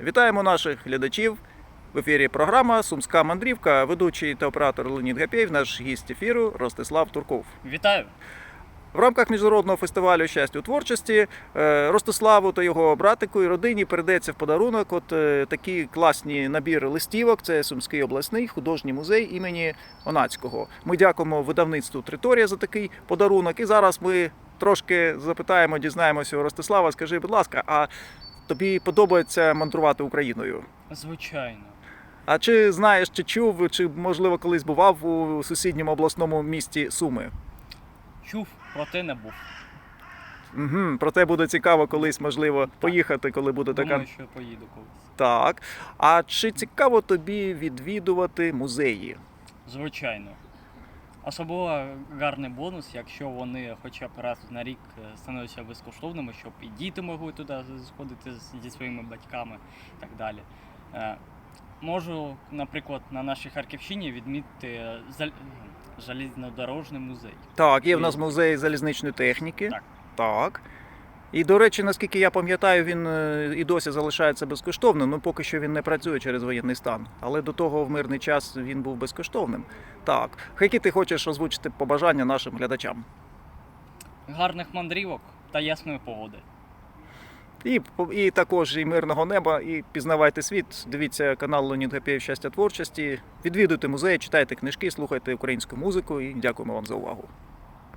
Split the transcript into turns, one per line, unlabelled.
Вітаємо наших глядачів. В ефірі програма Сумська мандрівка, ведучий та оператор Леонід Гапєєв, наш гість ефіру Ростислав Турков.
Вітаю!
В рамках міжнародного фестивалю щастя у творчості е, Ростиславу та його братику і родині передається в подарунок от е, такі класні набір листівок. Це Сумський обласний художній музей імені Онацького. Ми дякуємо видавництву Триторія за такий подарунок. І зараз ми трошки запитаємо, дізнаємося у Ростислава. Скажи, будь ласка, а тобі подобається мандрувати Україною?
Звичайно.
А чи знаєш, чи чув, чи можливо колись бував у сусідньому обласному місті Суми?
Чув, проте не був.
Угу, проте буде цікаво колись, можливо, поїхати, коли буде така.
Думаю, що поїду колись.
Так. А чи цікаво тобі відвідувати музеї?
Звичайно. Особливо гарний бонус, якщо вони хоча б раз на рік е, становляться безкоштовними, щоб і діти могли туди сходити зі своїми батьками і так далі. Е, Можу, наприклад, на нашій Харківщині відмітити залізнодорожний музей.
Так, є в нас музей залізничної техніки.
Так.
Так. І, до речі, наскільки я пам'ятаю, він е, і досі залишається безкоштовним. Ну, поки що він не працює через воєнний стан. Але до того в мирний час він був безкоштовним. Так. Які ти хочеш озвучити побажання нашим глядачам?
Гарних мандрівок та ясної погоди.
І, і також і мирного неба, і пізнавайте світ. Дивіться канал Леонід Гапєєв Щастя творчості. Відвідуйте музеї, читайте книжки, слухайте українську музику і дякуємо вам за увагу.